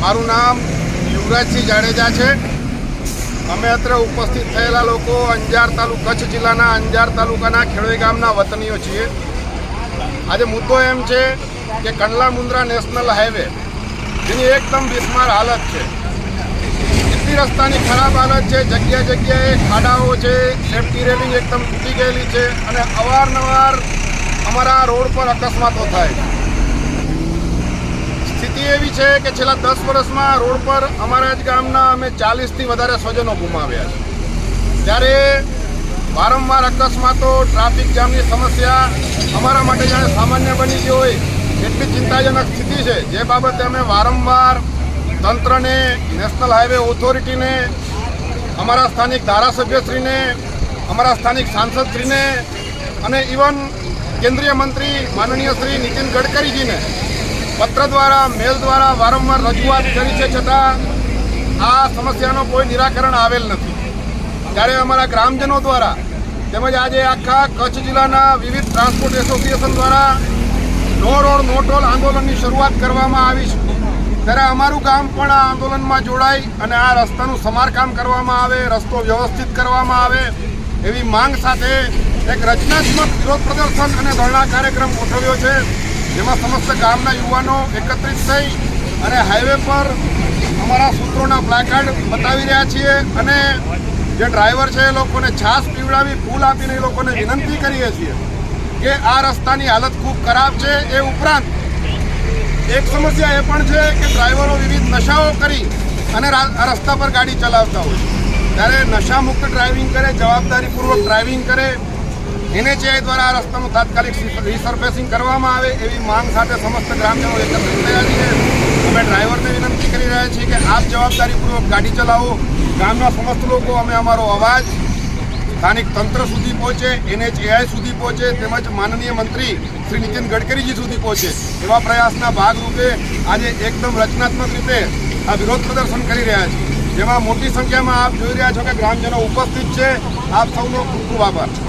મારું નામ યુવરાજસિંહ જાડેજા છે. અમે અત્રે ઉપસ્થિત થયેલા લોકો અંજાર તાલુકા કચ્છ જિલ્લાના અંજાર તાલુકાના ખેડોઈ ગામના વતનીઓ છીએ. આજે મુદ્દો એમ છે કે કંડલા મુન્દ્રા નેશનલ હાઈવે જેની એકદમ બિસ્માર હાલત છે. સીધી રસ્તાની ખરાબ હાલત છે, જગ્યા જગ્યાએ ખાડાઓ છે સેફટી રેલિંગ એકદમ તૂટી ગયેલી છે અને અવારનવાર અમારા રોડ પર અકસ્માતો થાય છે. સ્થિતિ એવી છે કે છેલ્લા દસ વર્ષમાં રોડ પર અમારા જ ગામના અમે ચાલીસથી વધારે સ્વજનો ગુમાવ્યા છે. ત્યારે વારંવાર અકસ્માતો, ટ્રાફિક જામની સમસ્યા અમારા માટે જાણે સામાન્ય બની ગઈ હોય, એટલી ચિંતાજનક સ્થિતિ છે. જે બાબતે અમે વારંવાર તંત્રને, નેશનલ હાઈવે ઓથોરિટીને, અમારા સ્થાનિક ધારાસભ્યશ્રીને, અમારા સ્થાનિક સાંસદશ્રીને અને ઇવન કેન્દ્રીય મંત્રી માનનીય શ્રી નીતિન ગડકરીજીને પત્ર દ્વારા, મેલ દ્વારા વારંવાર રજૂઆત કરી છે છતાં આ સમસ્યાનો કોઈ નિરાકરણ આવેલ નથી. ત્યારે અમારા ગ્રામજનો દ્વારા તેમજ આજે આખા કચ્છ જિલ્લાના વિવિધ ટ્રાન્સપોર્ટ એસોસિએશન દ્વારા નો રોડ, નો ટોલ આંદોલનની શરૂઆત કરવામાં આવી છે. ત્યારે અમારું ગામ પણ આ આંદોલનમાં જોડાઈ અને આ રસ્તાનું સમારકામ કરવામાં આવે, રસ્તો વ્યવસ્થિત કરવામાં આવે એવી માંગ સાથે એક રચનાત્મક વિરોધ પ્રદર્શન અને ધરણા કાર્યક્રમ ગોઠવ્યો છે. જેમાં સમસ્ત ગામના યુવાનો એકત્રિત થઈ અને હાઈવે પર અમારા સૂત્રોના પ્લાકાર્ડ બતાવી રહ્યા છીએ અને જે ડ્રાઈવર છે એ લોકોને છાસ પીવડાવી, ફૂલ આપીને એ લોકોને વિનંતી કરીએ છીએ કે આ રસ્તાની હાલત ખૂબ ખરાબ છે. એ ઉપરાંત એક સમસ્યા એ પણ છે કે ડ્રાઈવરો વિવિધ નશાઓ કરી અને રસ્તા પર ગાડી ચલાવતા હોય છે. ત્યારે નશામુક્ત ડ્રાઇવિંગ કરે, જવાબદારીપૂર્વક ડ્રાઇવિંગ કરે એનએચઆઈ દ્વારા આ રસ્તાનું તાત્કાલિક રિસર્ફેસિંગ કરવામાં આવે એવી માંગ સાથે સમસ્ત ગ્રામજનો એકત્રિત થયા છીએ અમે ડ્રાઈવરને વિનંતી કરી રહ્યા છીએ કે આપ જવાબદારીપૂર્વક ગાડી ચલાવો. ગામના સમસ્ત લોકો, અમે અમારો અવાજ સ્થાનિક તંત્ર સુધી પહોંચે, એનએચએઆઈ સુધી પહોંચે, તેમજ માનનીય મંત્રી શ્રી નીતિન ગડકરીજી સુધી પહોંચે. એવા પ્રયાસના ભાગરૂપે આજે એકદમ રચનાત્મક રીતે આ વિરોધ પ્રદર્શન કરી રહ્યા છે. જેમાં મોટી સંખ્યામાં આપ જોઈ રહ્યા છો કે ગ્રામજનો ઉપસ્થિત છે. આપ સૌનો ખૂબ ખૂબ આભાર.